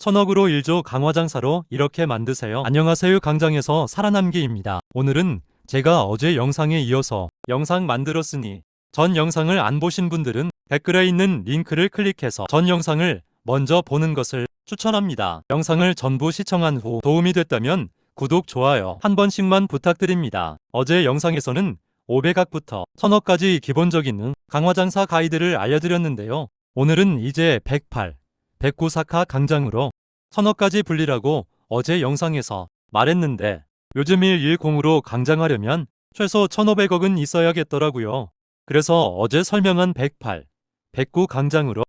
천억으로 1조 강화장사로 이렇게 만드세요. 안녕하세요 강장에서 살아남기입니다. 오늘은 제가 어제 영상에 이어서 영상 만들었으니 전 영상을 안 보신 분들은 댓글에 있는 링크를 클릭해서 전 영상을 먼저 보는 것을 추천합니다. 영상을 전부 시청한 후 도움이 됐다면 구독, 좋아요 한 번씩만 부탁드립니다. 어제 영상에서는 500억부터 1000억까지 기본적인 강화장사 가이드를 알려드렸는데요. 오늘은 이제 108, 109사카 강장으로 1000억까지 불리라고 어제 영상에서 말했는데 요즘 110으로 강장하려면 최소 1500억은 있어야겠더라고요. 그래서 어제 설명한 108, 109 강장으로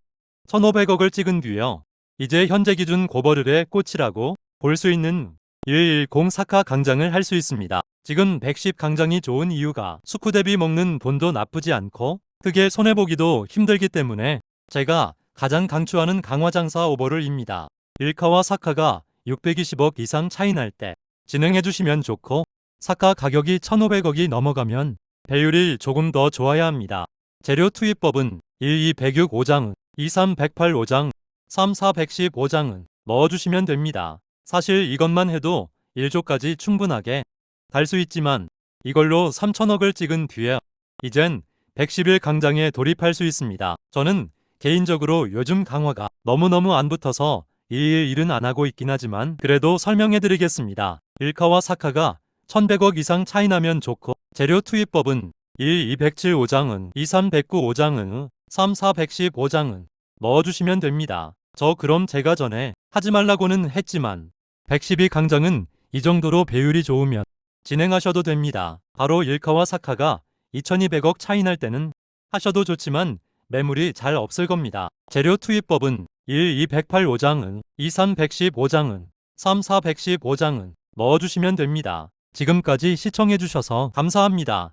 1500억을 찍은 뒤요. 이제 현재 기준 고버를의 꽃이라고 볼 수 있는 110 사카 강장을 할 수 있습니다. 지금 110 강장이 좋은 이유가 수쿠 대비 먹는 돈도 나쁘지 않고 크게 손해보기도 힘들기 때문에 제가 가장 강추하는 강화장사 오버를입니다. 1카와 사카가 620억 이상 차이 날 때 진행해주시면 좋고 사카 가격이 1500억이 넘어가면 배율이 조금 더 좋아야 합니다. 재료 투입법은 1, 2, 106 5장, 2, 3, 108 5장, 3, 4, 110 5장은 넣어주시면 됩니다. 사실 이것만 해도 1조까지 충분하게 달 수 있지만 이걸로 3천억을 찍은 뒤에 이젠 111 강장에 돌입할 수 있습니다. 저는 개인적으로 요즘 강화가 너무너무 안 붙어서 일일 일은 안 하고 있긴 하지만 그래도 설명해 드리겠습니다. 1카와 사카가 1100억 이상 차이 나면 좋고 재료 투입법은 1, 207 5장은 2, 3 109 5장은 3, 4 110 5장은 넣어주시면 됩니다. 저 그럼 제가 전에 하지 말라고는 했지만 112 강장은 이 정도로 배율이 좋으면 진행하셔도 됩니다. 바로 1카와 사카가 2200억 차이 날 때는 하셔도 좋지만 매물이 잘 없을 겁니다. 재료 투입법은 1, 2 108 5장은 2, 3 110 5장은 3, 4 110 5장은 넣어주시면 됩니다. 지금까지 시청해주셔서 감사합니다.